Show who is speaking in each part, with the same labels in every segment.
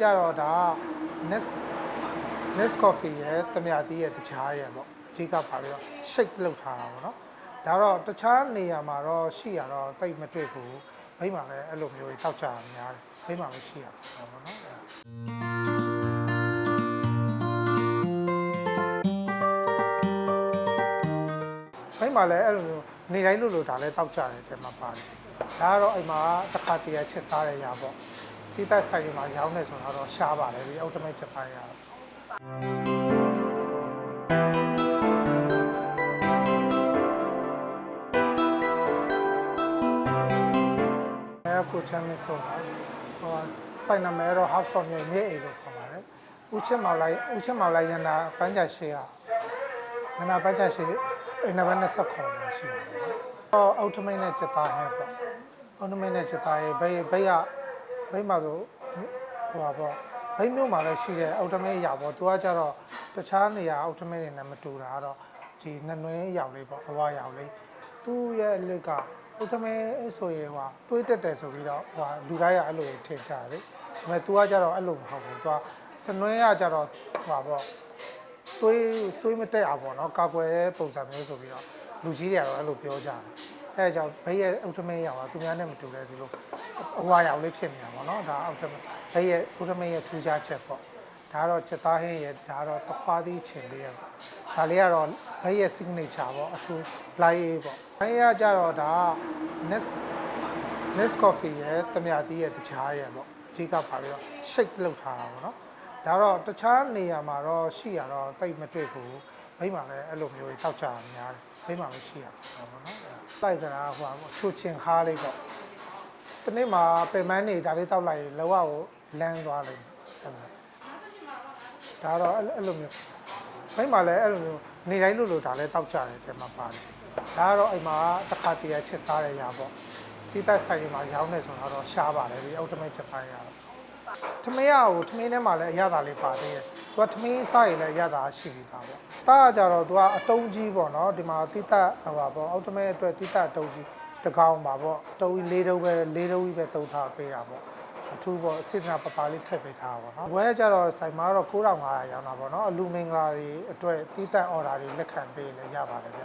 Speaker 1: ကြတော့ဒါ Nest Nest Coffee ရဲ့တမယာတီးရဲ့တခြားရဲ့ပေါ့အဓိကပါပြီးတော့ shake လုပ်ထားတာပေါ့နော်ဒါတော့တခြားနေရာမှာတော့ရှိရတော့တိတ်မတွေ့ဘူးဘိမှာလည်းအဲ့လိုမျိုးတောက်ကြတာများတယ်ဘိမှာလည်းရှိရတာပေါ့နော်အဲ့ဒါဘိမှာလည်းအဲ့လိုမျိုးနေတိုင်းလို့လို့ဒါလည်းတောက်ကြတယ်တဲ့မှာပါတယ်ဒါကတော့အိမ်မှာတစ်ခါတည်းချက်စားရရပေါ့ တိတက်ဆိုင်တွေမှာရောင်းနေဆိုတော့ရှားပါတယ်ဒီ ultimate ချက်ပိုင်းရတော့အဲကိုချမ်းမဆိုတာဟိုစိုက်နာမည်တော့ House of မြေမြေအိမ်လို့ခေါ်ပါတယ်။ဦးချင်းမောင်လိုက်ဦးချင်းမောင်လိုက်ရနာပန်းချရှိရ။ရနာပန်းချရှိအိမ်နံပါတ်20ခေါ်မှာရှိပါတယ်။တော့အော်တိုမိတ်နဲ့ချက်သားဟဲ့ပေါ့။အော်တိုမိတ်နဲ့ချက်သားရဲ့ဘိတ်ဘိတ်က ဘိတ်မှာဆိုဟိုပါပေါ့ဘိတ်မျိုးမှာလည်းရှိတယ်အော်တိုမိတ်ရပေါ့။သူကကြတော့တခြားနေရာအော်တိုမိတ်တွေနဲ့မတူတာကတော့ဒီနှနွေးရောက်လေးပေါ့အဝါရောက်လေး။သူ့ရဲ့အလစ်ကဥထမဲဆိုရင်ဟိုသွေးတက်တယ်ဆိုပြီးတော့ဟိုလူတိုင်းကအဲ့လိုထင်ကြတယ်လေဒါပေမဲ့ तू ကကြတော့အဲ့လိုမဟုတ်ဘူး तू ကစနွဲကကြတော့ဟိုပါပေါ့သွေးသွေးမတက်အောင်ပေါ့နော်ကာကွယ်တဲ့ပုံစံမျိုးဆိုပြီးတော့လူကြီးတွေကတော့အဲ့လိုပြောကြတယ် အဲဒါကြောင့်ဘေးရဲ့ဥထမဲရောင်ကသူများနဲ့မတူတဲ့ဒီလိုအဝါရောင်လေးဖြစ်နေတာပေါ့နော်ဒါဥထမဲဘေးရဲ့ဥထမဲရဲ့ထူးခြားချက်ပေါ့ဒါကတော့ချက်သားဟင်းရဲ့ဒါကတော့တခွားသီးချင်လေးရပေါ့ဒါလေးကတော့ဘေးရဲ့ signature ပေါ့အထူး light ရေးပေါ့ဘိုင်းရကြတော့ဒါ Nest Nest Coffee ရဲ့တမယာတီးရဲ့တခြားရဲ့ပေါ့အဓိကပါပြီးတော့ shake လုပ်ထားတာပေါ့နော်ဒါတော့တခြားနေရာမှာတော့ရှိရတော့တိတ်မတွေ့ဘူး ဘိမှာလည်းအဲ့လိုမျိုးတောက်ကြတာများတယ်ဘိမှာလည်းရှိရတာပေါ့နော်လိုက်ကြတာဟိုဟာချိုချင်ခါလေးပေါ့ဒီနေ့မှာပင်မန်းနေဒါလေးတောက်လိုက်ရင်လောကကိုလန်းသွားလိမ့်မယ်ဒါတော့အဲ့လိုမျိုးဘိမှာလည်းအဲ့လိုမျိုးနေတိုင်းလို့လို့ဒါလည်းတောက်ကြတယ်တဲ့မှာပါတယ်ဒါကတော့အိမ်မှာတစ်ခါတည်းချက်စားရရပေါ့တိတက်ဆိုင်တွေမှာရောင်းနေဆိုတော့ရှားပါတယ်ဒီ ultimate ချက်ပိုင်းရတော့ထမင်းရကိုထမင်းထဲမှာလည်းအရသာလေးပါသေးတယ် သူကထမင်းစားရင်လည်းအရသာရှိပြီးသားပေါ့တာကကြတော့သူကအတုံးကြီးပေါ့နော်ဒီမှာတိတက်ဟိုပါပေါ့ ultimate အတွက်တိတက်အတုံးကြီးတစ်ကောင်ပါပေါ့အတုံးကြီး၄တုံးပဲ၄တုံးကြီးပဲတုံးထားပေးတာပေါ့အထူးပေါ့စေတနာပပလေးထည့်ပေးထားတာပေါ့နော်ဝဲကြတော့ဆိုင်မှာတော့9500ရောင်းတာပေါ့နော်အလူမင်္ဂလာတွေအတွက်တိတက် order တွေလက်ခံပေးလည်းရပါတယ်ဗျ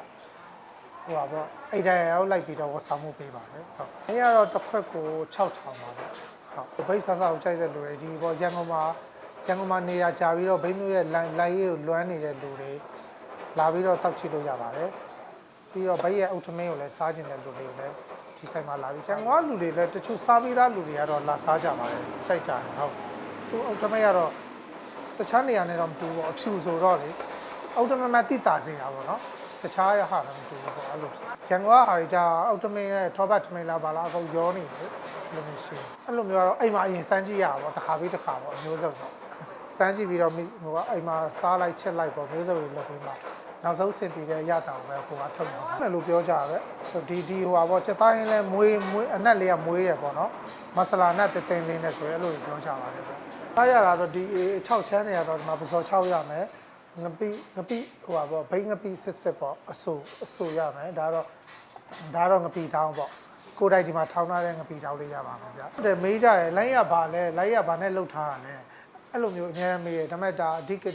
Speaker 1: ဟိုပါပေါ့အိတ်တိုင်းရောက်လိုက်ပြီးတော့ဝတ်ဆောင်မှုပေးပါတယ်ဟုတ်။အဲကတော့တစ်ခွက်ကို6000ပါပဲ။ဟုတ်။ဘိတ်ဆဆကိုကြိုက်တဲ့လူတွေဒီပေါ့ရန်ကုန်မှာ ရန်ကုန်မှာနေရကြပြီးတော့ဘိတ်မျိုးရဲ့လိုင်းလိုင်းရေးကိုလွမ်းနေတဲ့လူတွေလာပြီးတော့တောက်ချလို့ရပါတယ်။ပြီးတော့ဘိတ်ရဲ့အုတ်ထမင်းကိုလည်းစားကျင်တဲ့လူတွေကိုလည်းဒီဆိုင်မှာလာပြီးရန်ကုန်ကလူတွေလည်းတချို့စားပြီးသားလူတွေကတော့လာစားကြပါတယ်။ကြိုက်ကြတယ်ဟုတ်။သူအုတ်ထမင်းကတော့တခြားနေရာနဲ့တော့မတူဘူးပေါ့အဖြူဆိုတော့လေအုတ်ထမင်းမတိတာစင်တာပေါ့နော်။တခြားရဟာလည်းမတူဘူးပေါ့အဲ့လိုရန်ကုန်ကဟာကြီးကြာအောက်တမင်းနဲ့ထောပတ်ထမင်းလာပါလားအကုန်ရောနေတယ်အဲ့လိုမျိုးရှိတယ်အဲ့လိုမျိုးကတော့အိမ်မှာအရင်စမ်းကြည့်ရပါပေါ့တစ်ခါပြီးတစ်ခါပေါ့အမျိုးစုံပေါ့ စမ်းကြည့်ပြီးတော့မိဟိုကအိမ်မှာစားလိုက်ချက်လိုက်ပေါ့မျိုးစုံတွေလုပ်ပြီးမှနောက်ဆုံးစင်ပြီးတဲ့ရတာကိုပဲဟိုကထုတ်မှာအဲ့လိုပြောကြရဲဒီဒီဟိုပါပေါ့ချက်သားရင်းလဲမွေးမွေးအနက်လေးကမွေးရပေါ့နော်မဆလာနဲ့တင်းတင်းလေးနဲ့ဆိုရဲအဲ့လိုပြောကြပါတယ်ပေါ့စားရတာတော့ဒီ6ချမ်းနေရတော့ဒီမှာပစော6ရမယ်ငပိငပိဟိုပါပေါ့ဘိန်းငပိစစ်စစ်ပေါ့အဆူအဆူရမယ်ဒါတော့ဒါတော့ငပိတောင်းပေါ့ကိုယ်တိုင်ဒီမှာထောင်းထားတဲ့ငပိတောင်းလေးရပါမယ်ဗျဟုတ်တယ်မေးကြတယ်လိုင်းရပါလဲလိုင်းရပါနဲ့လှုပ်ထားတာလဲ အဲ့လိုမျိုးအများကြီးမေးတယ်ဒါပေမဲ့ဒါအဓိက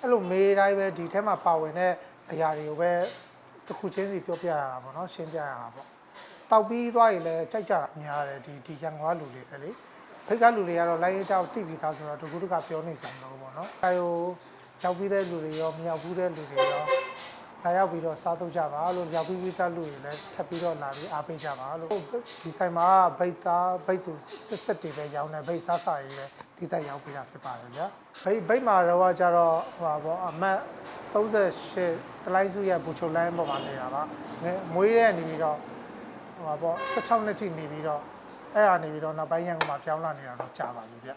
Speaker 1: အဲ့လိုမေးတိုင်းပဲဒီထဲမှာပါဝင်တဲ့အရာတွေကိုပဲတစ်ခုချင်းစီပြောပြရတာပေါ့နော်ရှင်းပြရတာပေါ့တောက်ပြီးသွားရင်လည်းကြိုက်ကြတာအများတယ်ဒီဒီရန်ကုန်ကလူတွေပဲလေဖိတ်ကလူတွေကတော့လိုင်းရကြောက်တိပြီးသားဆိုတော့တကူတကပြောနေစရာမလိုဘူးပေါ့နော်အဲဟိုရောက်ပြီးတဲ့လူတွေရောမရောက်ဘူးတဲ့လူတွေရော လာရောက်ပြီးတော့စားသုံးကြပါလို့ရောက်ပြီးပြီးသားလူတွေလည်းထပ်ပြီးတော့လာပြီးအားပေးကြပါလို့ဒီဆိုင်မှာဗိတ်သားဗိတ်သူစစ်စစ်တွေပဲရောင်းတယ်ဗိတ်စားစားရေးပဲဒီတက်ရောက်ပြီးတာဖြစ်ပါတယ်ဗျာဗိတ်ဗိတ်မှာတော့ကြတော့ဟိုပါပေါ့အမတ်38တလိုက်စုရဲ့ဘူချုပ်လိုင်းပေါ်မှာနေတာပါမွေးတဲ့နေပြီးတော့ဟိုပါပေါ့16နှစ်ထိနေပြီးတော့အဲ့ဟာနေပြီးတော့နောက်ပိုင်းရန်ကုန်မှာပြောင်းလာနေတာတော့ကြာပါပြီဗျ